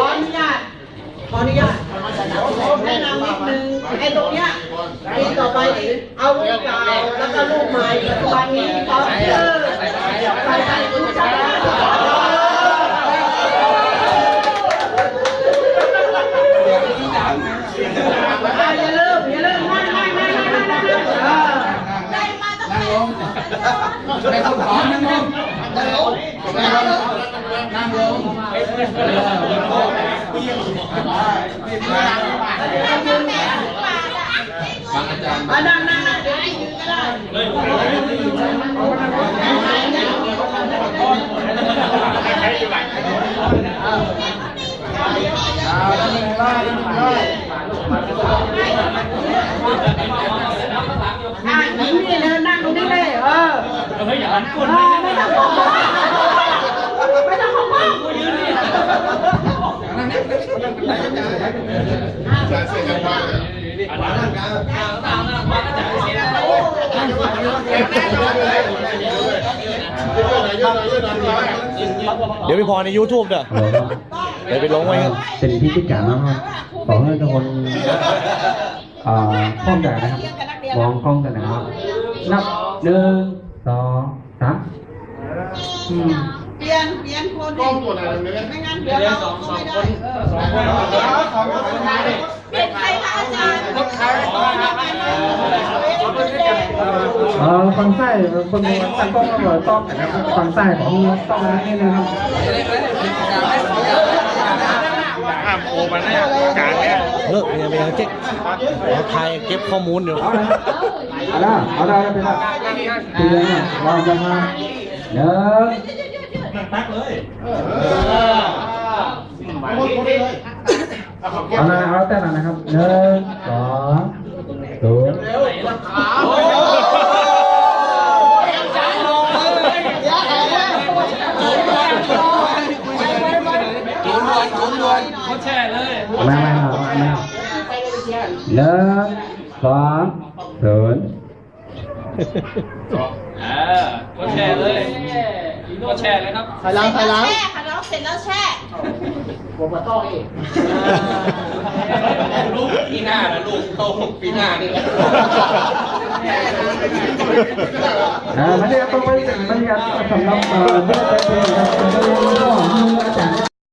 ขออนุญาตขออนุญาตแนะนำนิดนึงไอ้ตรงเนี้ยปีต่อไปเอาลูกเก่าแล้วก็ลูกใหม่ปัจจุบันนี้เขาใส่ใส่รูปเก่าอย่าลืมอย่าลืมนั่งนั่งนั่งนั่งนั่งนั่งเออ ได้มาตั้งแต่ ไม่ต้องขอนั่งลงนั่งลงนั่งลงฟังอาจารย์อะนั่งนั่งนั่งเดี๋ยวให้ยืนก็ได้ อะหญิงนี่เลยนั่งตรงนี้เลยเออ เฮ้ยอย่าหันก้นไม่ต้องมองไม่ต้องมองเดี๋ยวไปพอใน YouTube เด้อฮัลโหลครับเดี๋ยวไปลงไว้ครับเป็นที่พิการนะครับขอให้ทุกคนอ่าคล่องใจนะครับมองคล่องกันนะครับ นับหนึ่ง สองสามอืมเปลี่ยนเปลี่ยนคนกล้องตัวไหนไม่งั้นเดี๋ยวเราก็ไม่ได้เปลี่ยนใครคะอาจารย์เออฟังไส้คนดูตั้งกล้องก็เลยต้องนะครับฟังไส้ของต้องนะนี่นะครับ ห้ามโอมันนะกลาง เนี่ยเลิกเนี่ยไปยังเจ๊กเอาถ่ายเก็บข้อมูลเดี๋ยวเอาละเอาละเอาละเป็นละทีเดียวเราจะมาเดี๋ยวเอาละเอาแต่ละนะครับหนึ่งสองศูนย์จุนด่วนจุนด่วนเอามมาเอามา สองศูนย์ก็แชร์เลยก็แชร์เลยครับถอยหลังถอยหลังแช่ค่ะเราเสร็จแล้วแช่ผมมาต้องอีกลูกปีหน้านะลูกโตปีหน้านี่แหละอ่าไม่ได้ต้องไปบรรยากาศสำหรับเอ่อเพื่อนเป็นเพลงครับเป็นเพลงของมืออาจารย์